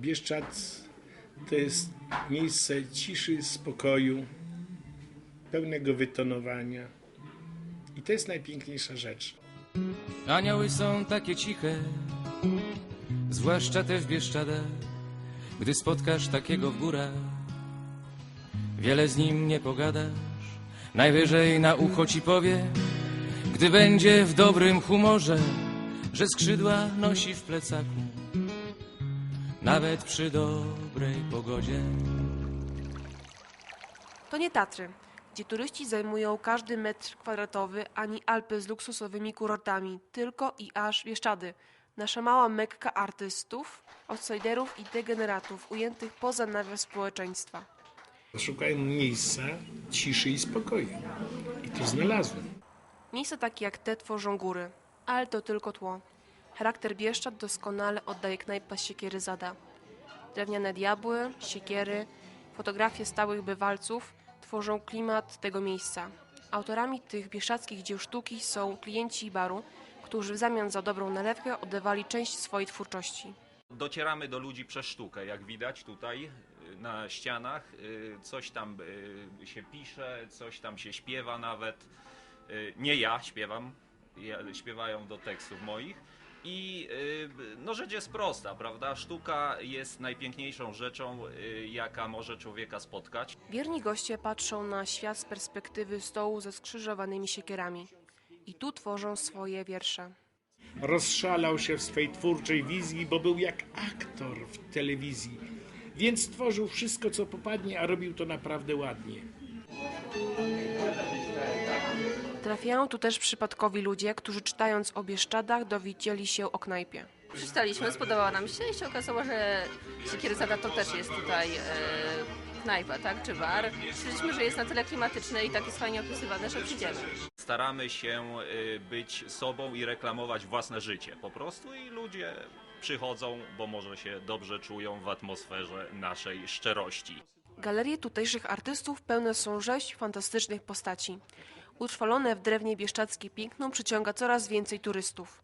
Bieszczad to jest miejsce ciszy, spokoju, pełnego wytonowania. I to jest najpiękniejsza rzecz. Anioły są takie ciche, zwłaszcza te w Bieszczadach, gdy spotkasz takiego w górach. Wiele z nim nie pogadasz, najwyżej na ucho ci powie, gdy będzie w dobrym humorze, że skrzydła nosi w plecaku, nawet przy dobrej pogodzie. To nie Tatry, gdzie turyści zajmują każdy metr kwadratowy, ani Alpy z luksusowymi kurortami, tylko i aż Bieszczady. Nasza mała mekka artystów, outsiderów i degeneratów ujętych poza nawias społeczeństwa. Szukałem miejsca ciszy i spokoju. I to znalazłem. Miejsca takie jak te tworzą góry, ale to tylko tło. Charakter Bieszczad doskonale oddaje knajpa siekiery Zada. Drewniane diabły, siekiery, fotografie stałych bywalców tworzą klimat tego miejsca. Autorami tych bieszczadzkich dzieł sztuki są klienci baru, którzy w zamian za dobrą nalewkę oddawali część swojej twórczości. Docieramy do ludzi przez sztukę, jak widać tutaj y, na ścianach. y, Coś tam y, się pisze, coś tam się śpiewa nawet. Nie ja śpiewam, śpiewają do tekstów moich. I y, no rzecz jest prosta, prawda? Sztuka jest najpiękniejszą rzeczą, y, jaka może człowieka spotkać. Wierni goście patrzą na świat z perspektywy stołu ze skrzyżowanymi siekierami. I tu tworzą swoje wiersze. Rozszalał się w swej twórczej wizji, bo był jak aktor w telewizji. Więc stworzył wszystko, co popadnie, a robił to naprawdę ładnie. Trafiają tu też przypadkowi ludzie, którzy czytając o Bieszczadach dowiedzieli się o knajpie. Przeczytaliśmy, spodobało nam się i się okazało, że Siekieryzada to też jest tutaj e, knajpa, tak, czy bar. Stwierdziliśmy, że jest na tyle klimatyczny i tak jest fajnie opisywane, że przyjdziemy. Staramy się y, być sobą i reklamować własne życie po prostu i ludzie przychodzą, bo może się dobrze czują w atmosferze naszej szczerości. Galerie tutejszych artystów pełne są rzeźb fantastycznych postaci. Utrwalone w drewnie bieszczackie piękno przyciąga coraz więcej turystów.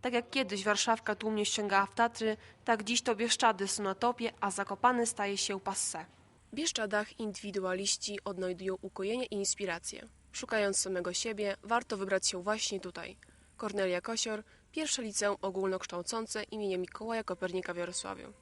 Tak jak kiedyś Warszawka tłumnie ściągała w Tatry, tak dziś to Bieszczady są na topie, a Zakopany staje się passe. W Bieszczadach indywidualiści odnajdują ukojenie i inspirację. Szukając samego siebie, warto wybrać się właśnie tutaj. Kornelia Kosior, pierwsze liceum ogólnokształcące imienia Mikołaja Kopernika w Jarosławiu.